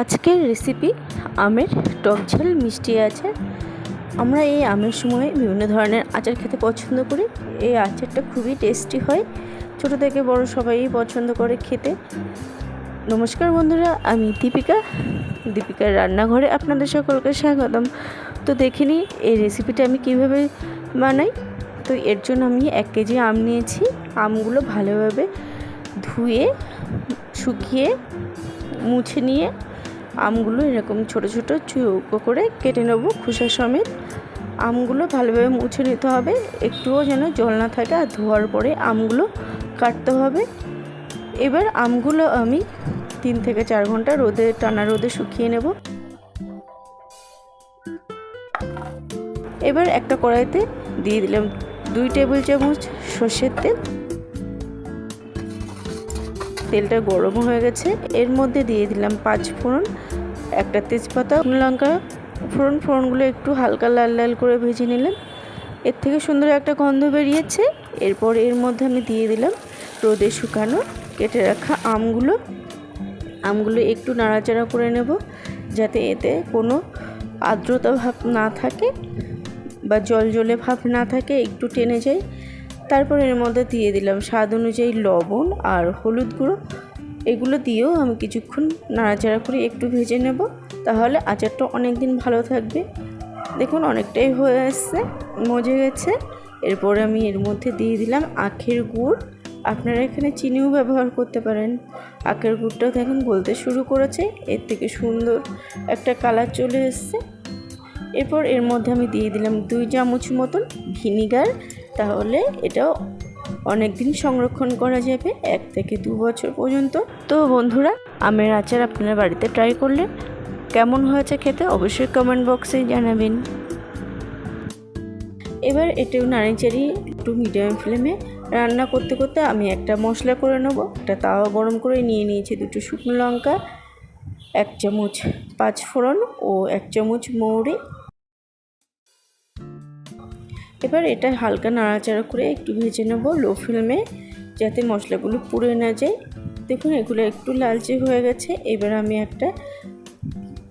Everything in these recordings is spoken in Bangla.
আজকের রেসিপি আমের টক ঝাল মিষ্টি আচার আমরা এই আমের সময় বিভিন্ন ধরনের আচার খেতে পছন্দ করি। এই আচারটা খুবই টেস্টি হয়। ছোট থেকে বড় সবাই পছন্দ করে খেতে। নমস্কার বন্ধুরা, আমি দীপিকা। দীপিকার রান্নাঘরে আপনাদের সকলকে স্বাগতম। তো দেখে নিই এই রেসিপিটা আমি কীভাবে বানাই। তো এর জন্য আমি এক কেজি আম নিয়েছি। আমগুলো ভালোভাবে ধুয়ে, শুকিয়ে, মুছে নিয়ে আমগুলো এরকম ছোট ছোট চৌকো করে কেটে নেব খোসা সমেত। আমগুলো ভালোভাবে মুছে নিতে হবে। একটুও যেন জল না থাকে আর ধোয়ার পরে আমগুলো কাটতে হবে। এবার আমগুলো আমি তিন থেকে চার ঘণ্টা রোদে, টানা রোদে শুকিয়ে নেব। এবার একটা কড়াইতে দিয়ে দিলাম দুই টেবিল চামচ সর্ষের তেল। তেলটা গরম হয়ে গেছে। এর মধ্যে দিয়ে দিলাম পাঁচ ফোড়ন, একটা তেজপাতা লঙ্কা। ফোড়ন ফোড়নগুলো একটু হালকা লাল লাল করে ভেজে নিলাম। এর থেকে সুন্দর একটা গন্ধ বেরিয়েছে। এরপর এর মধ্যে আমি দিয়ে দিলাম রোদে শুকানো, কেটে রাখা আমগুলো। আমগুলো একটু নাড়াচাড়া করে নেব যাতে এতে কোনো আর্দ্রতা ভাব না থাকে বা জল জলে ভাব না থাকে, একটু টেনে যায়। তারপর এর মধ্যে দিয়ে দিলাম স্বাদ অনুযায়ী লবণ আর হলুদ গুঁড়ো। এগুলো দিয়েও আমি কিছুক্ষণ নাড়াচাড়া করে একটু ভেজে নেব। তাহলে আচারটা অনেক দিন ভালো থাকবে। দেখুন, অনেকটাই হয়ে আসছে, মজে গেছে। এরপর আমি এর মধ্যে দিয়ে দিলাম আখের গুড়। আপনারা এখানে চিনিও ব্যবহার করতে পারেন। আখের গুড়টাও দেখুন বলতে শুরু করেছে। এর থেকে সুন্দর একটা কালার চলে এসছে। এরপর এর মধ্যে আমি দিয়ে দিলাম দুই চামচ মতন ভিনিগার। তাহলে এটাও অনেক দিন সংরক্ষণ করা যাবে, এক থেকে দু বছর পর্যন্ত। তো বন্ধুরা, আমের আচার আপনারা বাড়িতে ট্রাই করলে কেমন হয়েছে খেতে অবশ্যই কমেন্ট বক্সে জানাবেন। এবার এটাও নাড়িচাড়ি একটু মিডিয়াম ফ্লেমে রান্না করতে করতে আমি একটা মশলা করে নেব, একটা তাওয়া গরম করে নিয়ে নিয়েছি দুটো শুকনো লঙ্কা, এক চামচ পাঁচ ফোড়ন ও এক চামচ মৌরি। এবার এটা হালকা নাড়াচাড়া করে একটু ভেজে নেব লো ফ্লেমে, যাতে মশলাগুলো পুড়ে না যায়। দেখুন, এগুলো একটু লালচে হয়ে গেছে। এবার আমি একটা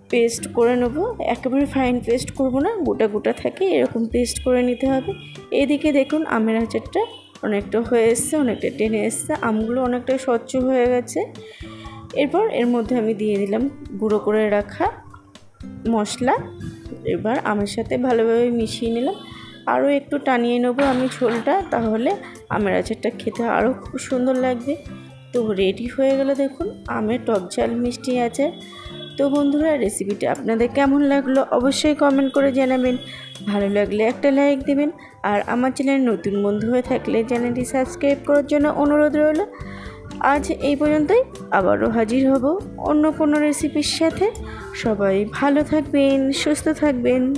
পেস্ট করে নেব। একেবারে ফাইন পেস্ট করব না, গোটা গোটা থাকে, এরকম পেস্ট করে নিতে হবে। এদিকে দেখুন, আমের আচারটা অনেকটা হয়ে এসছে, অনেকটা টেনে এসছে, আমগুলো অনেকটা স্বচ্ছ হয়ে গেছে। এরপর এর মধ্যে আমি দিয়ে দিলাম গুঁড়ো করে রাখা মশলা। এবার আমের সাথে ভালোভাবে মিশিয়ে নিলাম। আরও একটু টানিয়ে নেব আমি ঝোলটা, তাহলে আমের আচারটা খেতে আরও খুব সুন্দর লাগবে। তো রেডি হয়ে গেল দেখুন, আমের টক ঝাল মিষ্টি আচার। তো বন্ধুরা, রেসিপিটা আপনাদের কেমন লাগল অবশ্যই কমেন্ট করে জানাবেন। ভালো লাগলে একটা লাইক দেবেন, আর আমার চ্যানেল নতুন বন্ধু হয়ে থাকলে চ্যানেলটি সাবস্ক্রাইব করার জন্য অনুরোধ রইল। আজ এই পর্যন্তই, আবারও হাজির হব অন্য কোনো রেসিপির সাথে। সবাই ভালো থাকবেন, সুস্থ থাকবেন।